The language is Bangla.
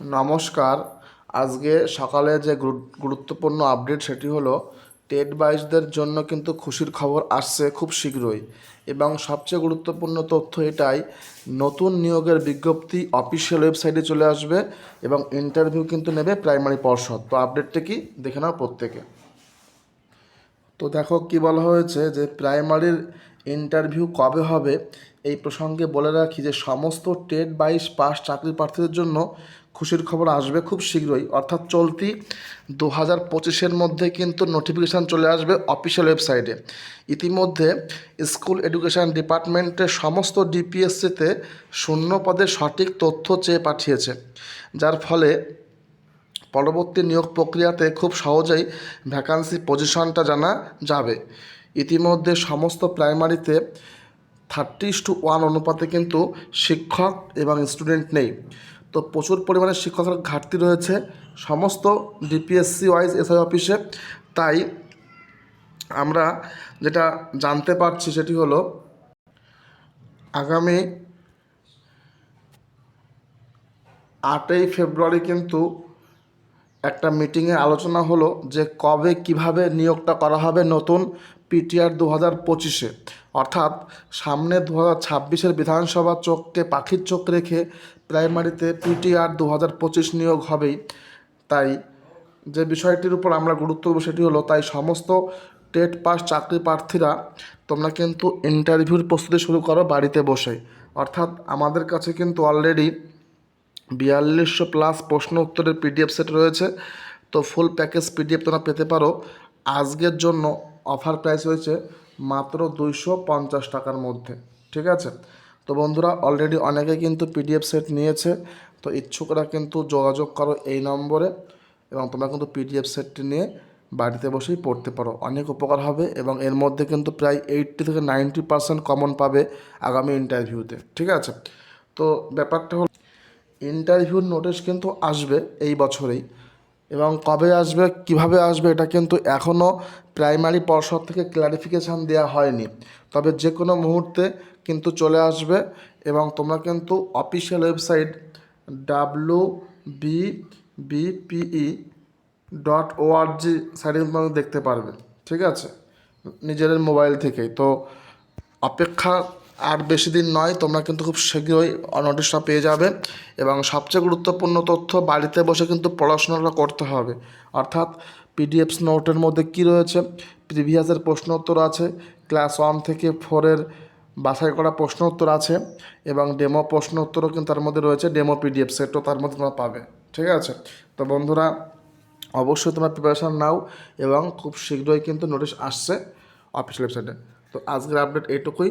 নমস্কার। আজকে সকালে যে গুরুত্বপূর্ণ আপডেট সেটি হলো টেট বাইশদের জন্য কিন্তু খুশির খবর আসছে খুব শীঘ্রই এবং সবচেয়ে গুরুত্বপূর্ণ তথ্য এটাই, নতুন নিয়োগের বিজ্ঞপ্তি অফিসিয়াল ওয়েবসাইটে চলে আসবে এবং ইন্টারভিউ কিন্তু নেবে প্রাইমারি পর্ষদ। তো আপডেটটা কি? দেখে নাও প্রত্যেকে। তো দেখো কি বলা হয়েছে যে প্রাইমারির ইন্টারভিউ কবে হবে এই প্রসঙ্গে বলে রাখি যে সমস্ত টেট বাইশ পাস চাকরি প্রার্থীদের জন্য খুশির খবর আসবে খুব শীঘ্রই। অর্থাৎ চলতি দু হাজার পঁচিশের মধ্যে কিন্তু নোটিফিকেশান চলে আসবে অফিসিয়াল ওয়েবসাইটে ইতিমধ্যে স্কুল এডুকেশন ডিপার্টমেন্টের সমস্ত ডিপিএসসিতে শূন্য পদের সঠিক তথ্য চেয়ে পাঠিয়েছে, যার ফলে পরবর্তী নিয়োগ প্রক্রিয়াতে খুব সহজেই ভ্যাকান্সি পজিশনটা জানা যাবে। ইতিমধ্যে সমস্ত প্রাইমারিতে থার্টি টু ওয়ান অনুপাতে কিন্তু শিক্ষক এবং স্টুডেন্ট নেই। তো প্রচুর পরিমাণে শিক্ষকের ঘাটতি রয়েছে। সমস্ত ডিপিএসসি ওয়াইজ এসআই অফিসে তাই আমরা যেটা জানতে পারছি সেটি হলো, আগামী আটই ফেব্রুয়ারি কিন্তু একটা মিটিংয়ে আলোচনা হলো যে কবে কীভাবে নিয়োগটা করা হবে নতুন পিটিআর দু হাজার পঁচিশে। অর্থাৎ সামনে দু হাজার ছাব্বিশের বিধানসভা চোখকে পাখির চোখ রেখে প্রাইমারিতে পিটিআর দু হাজার পঁচিশ নিয়োগ হবেই। তাই যে বিষয়টির উপর আমরা গুরুত্ব দেবো সেটি হলো, তাই সমস্ত টেট পাস চাকরি প্রার্থীরা তোমরা কিন্তু ইন্টারভিউর প্রস্তুতি শুরু করো বাড়িতে বসে। অর্থাৎ আমাদের কাছে কিন্তু অলরেডি বিয়াল্লিশশো প্লাস প্রশ্ন উত্তরের পিডিএফ সেট রয়েছে। তো ফুল প্যাকেজ পিডিএফ তোমরা পেতে পারো। আজকের জন্য অফার প্রাইস হয়েছে মাত্র দুইশো পঞ্চাশ টাকার মধ্যে, ঠিক আছে? তো বন্ধুরা অলরেডি অনেকে কিন্তু পিডিএফ সেট নিয়েছে, তো ইচ্ছুকরা কিন্তু যোগাযোগ করো এই নম্বরে এবং তোমরা কিন্তু পিডিএফ সেটটি নিয়ে বাড়িতে বসেই পড়তে পারো। অনেক উপকার হবে এবং এর মধ্যে কিন্তু প্রায় এইটটি থেকে নাইনটি পার্সেন্ট কমন পাবে আগামী ইন্টারভিউতে ঠিক আছে? তো ব্যাপারটা হলো ইন্টারভিউর নোটিশ কিন্তু আসবে এই বছরেই। এবং কবে আসবে, কীভাবে আসবে, এটা কিন্তু এখনও প্রাইমারি পর্ষদ থেকে ক্লারিফিকেশান দেওয়া হয়নি। তবে যে কোনো মুহূর্তে কিন্তু চলে আসবে এবং তোমরা কিন্তু official website W B BPE dot ORG সাইটে তোমরা দেখতে পারবে, ঠিক আছে? নিজেদের মোবাইল থেকেই। তো অপেক্ষা আর বেশি দিন নয়, তোমরা কিন্তু খুব শীঘ্রই নোটিশটা পেয়ে যাবে এবং সবচেয়ে গুরুত্বপূর্ণ তথ্য, বাড়িতে বসে কিন্তু পড়াশোনাটা করতে হবে। অর্থাৎ পিডিএফস নোটের মধ্যে কি রয়েছে? প্রিভিয়াসের প্রশ্ন উত্তর আছে, ক্লাস ওয়ান থেকে ফোরের বাছাই করা প্রশ্ন উত্তর আছে এবং ডেমো প্রশ্ন উত্তরও কিন্তু তার মধ্যে রয়েছে, ডেমো পিডিএফ সেটও তার মধ্যে তোমরা পাবে, ঠিক আছে? তো বন্ধুরা, অবশ্যই তোমরা প্রিপারেশান নাও এবং খুব শীঘ্রই কিন্তু নোটিশ আসছে অফিসিয়াল ওয়েবসাইটে তো আজকের আপডেট এইটুকুই।